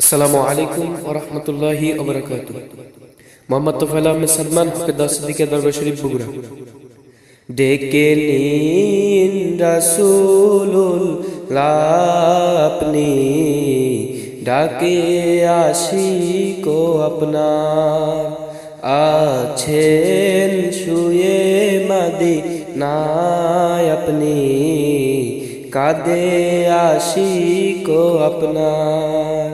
আসসালামু আলাইকুম ওরহমতুল্লাহি ওবরাকাত মোহাম্মদ তোফাইল আহমেদ সালমান হকেদার সিদ্দিকের দরবার শরীফ, বগুড়া। ডেকে নিন রাসূলুল্লাহ আপনি ডাকে আসি কো আপনার। আছেন শুয়ে মাদি নাই আপনি কাদে কো আপনার।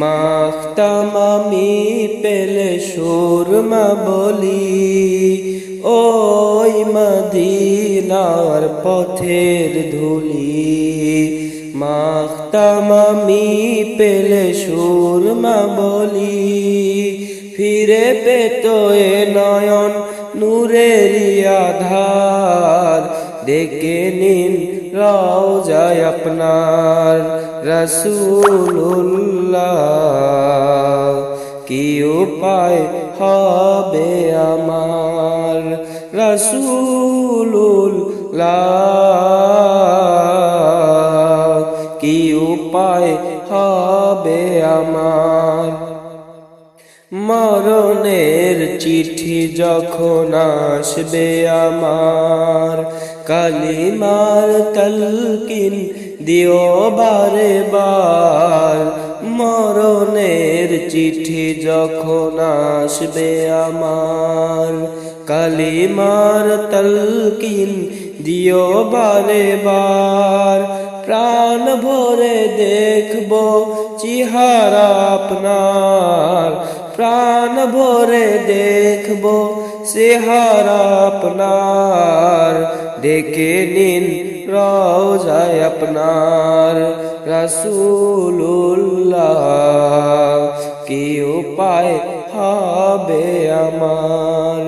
মাখতাম আমি পেলে সুরমা বলি, ওই মদিনার পথের ধুলি। মাখতাম আমি পেলে সুরমা বলি, ফিরে পেত এ নয়ন নূরের আধার ডেকে নিন রওজায় আপনার। রসুল্লাহ কি উপায় হবে আমার রসুল্লাহ কি উপায় হবে আমার মরণের চিঠি যখন আসবে আমার, কালিমার তলকিন দিও বারে বার মরণের চিঠি যখন আসবে আমার। কালিমার তলকিন দিও বারে বার প্রাণ ভরে দেখব চেহারা আপনার। প্রাণ ভরে দেখব চেহারা আপনার। ডেকে নিন রওজায় আপনার রসুল্লাহ কি উপায় হবে আমার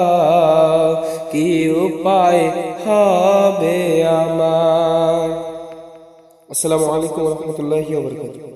রসুল্লাহ কি উপায় হবে আমার। আসসালামু আলাইকুম রহমতুল্লাহি ওবরকাতুহ